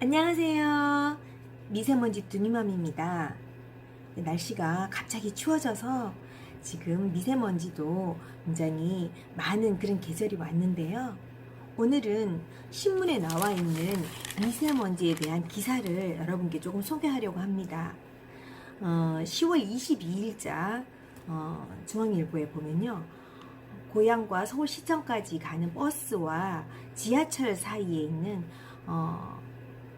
안녕하세요. 미세먼지 두니맘입니다. 날씨가 갑자기 추워져서 지금 미세먼지도 굉장히 많은 그런 계절이 왔는데요. 오늘은 신문에 나와 있는 미세먼지에 대한 기사를 여러분께 조금 소개하려고 합니다. 어, 10월 22일자 어, 중앙일보에 보면요. 고향과 서울시청까지 가는 버스와 지하철 사이에 있는 어,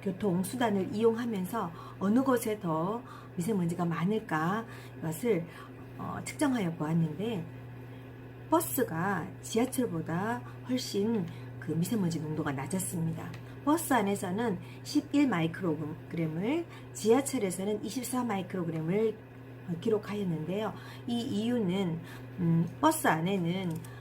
교통수단을 이용하면서 어느 곳에 더 미세먼지가 많을까 이것을 어, 측정하여 보았는데 버스가 지하철보다 훨씬 그 미세먼지 농도가 낮았습니다. 버스 안에서는 11 마이크로그램을 지하철에서는 24 마이크로그램을 어, 기록하였는데요. 이 이유는 음, 버스 안에는 어,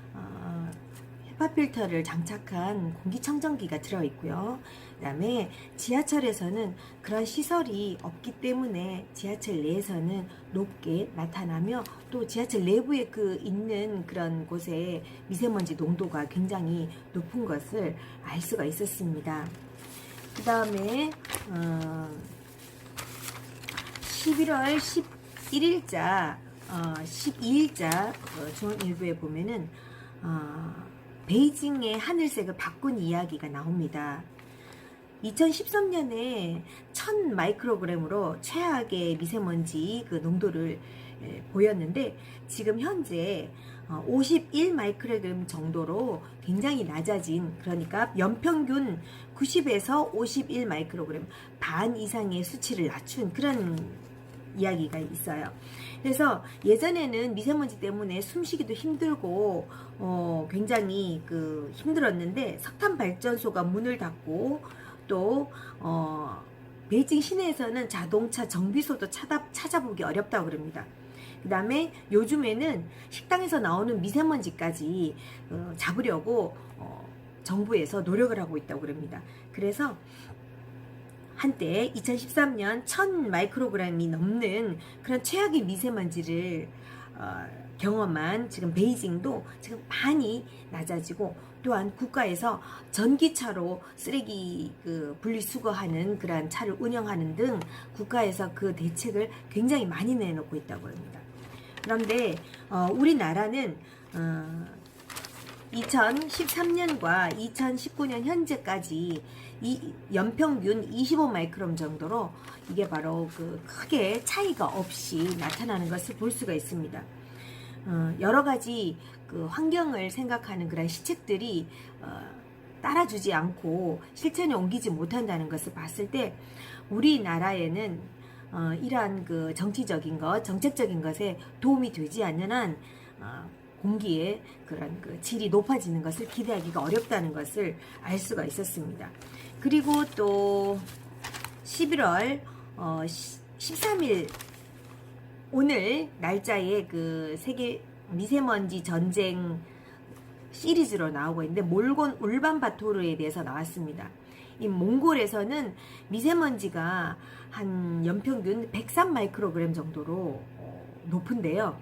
헤파 필터를 장착한 공기청정기가 들어 있고요. 그 다음에 지하철에서는 그런 시설이 없기 때문에 지하철 내에서는 높게 나타나며 또 지하철 내부에 그 있는 그런 곳에 미세먼지 농도가 굉장히 높은 것을 알 수가 있었습니다. 그 다음에 어, 11월 11일자, 어, 12일자 어, 중앙일보에 보면은 어, 베이징의 하늘색을 바꾼 이야기가 나옵니다. 2013년에 1000 마이크로그램으로 최악의 미세먼지 그 농도를 에, 보였는데 지금 현재 어, 51 마이크로그램 정도로 굉장히 낮아진 그러니까 연평균 90에서 51 마이크로그램 반 이상의 수치를 낮춘 그런 이야기가 있어요. 그래서 예전에는 미세먼지 때문에 숨쉬기도 힘들고 어, 굉장히 그 힘들었는데 석탄 발전소가 문을 닫고 또 어, 베이징 시내에서는 자동차 정비소도 찾아, 찾아보기 어렵다고 그럽니다. 그 다음에 요즘에는 식당에서 나오는 미세먼지까지 어, 잡으려고 어, 정부에서 노력을 하고 있다고 그럽니다. 그래서 한때 2013년 1000 마이크로그램이 넘는 그런 최악의 미세먼지를 어, 경험한 지금 베이징도 지금 많이 낮아지고 또한 국가에서 전기차로 쓰레기 그 분리수거하는 그러한 차를 운영하는 등 국가에서 그 대책을 굉장히 많이 내놓고 있다고 합니다. 그런데 어, 우리나라는 어, 2013년과 2019년 현재까지 이 연평균 25 마이크롬 정도로 이게 바로 그 크게 차이가 없이 나타나는 것을 볼 수가 있습니다. 어, 여러 가지 그 환경을 생각하는 그런 시책들이 어, 따라주지 않고 실천에 옮기지 못한다는 것을 봤을 때 우리나라에는 어, 이러한 그 정치적인 것, 정책적인 것에 도움이 되지 않는 한 어, 공기의 그런 그 질이 높아지는 것을 기대하기가 어렵다는 것을 알 수가 있었습니다. 그리고 또 11월 어, 13일 오늘 날짜에 그 세계 미세먼지 전쟁 시리즈로 나오고 있는데 몰곤 울반바토르에 대해서 나왔습니다. 이 몽골에서는 미세먼지가 한 연평균 103 마이크로그램 정도로 어, 높은데요.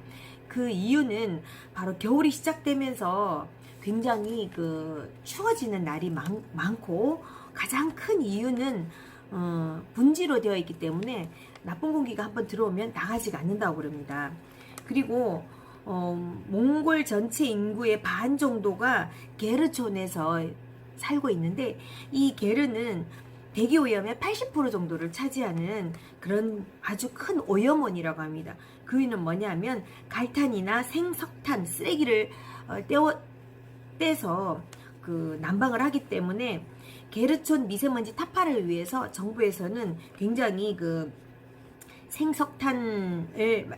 그 이유는 바로 겨울이 시작되면서 굉장히 그 추워지는 날이 많, 많고 가장 큰 이유는 어, 분지로 되어 있기 때문에 나쁜 공기가 한번 들어오면 나가지가 않는다고 그럽니다. 그리고 어, 몽골 전체 인구의 반 정도가 게르촌에서 살고 있는데 이 게르는 대기 오염의 80% 정도를 차지하는 그런 아주 큰 오염원이라고 합니다. 그 이유는 뭐냐면 갈탄이나 생석탄 쓰레기를 어, 떼어 떼서 그 난방을 하기 때문에 게르촌 미세먼지 타파를 위해서 정부에서는 굉장히 그 생석탄을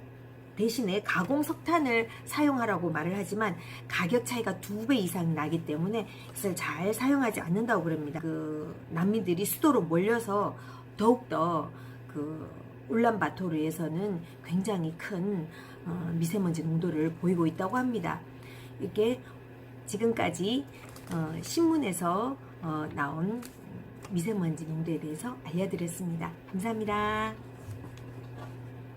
대신에 가공 석탄을 사용하라고 말을 하지만 가격 차이가 두 배 이상 나기 때문에 이것을 잘 사용하지 않는다고 그럽니다. 그 난민들이 수도로 몰려서 더욱더 그 울란바토르에서는 굉장히 큰 어, 미세먼지 농도를 보이고 있다고 합니다. 이게 지금까지 어, 신문에서 어, 나온 미세먼지 농도에 대해서 알려드렸습니다. 감사합니다.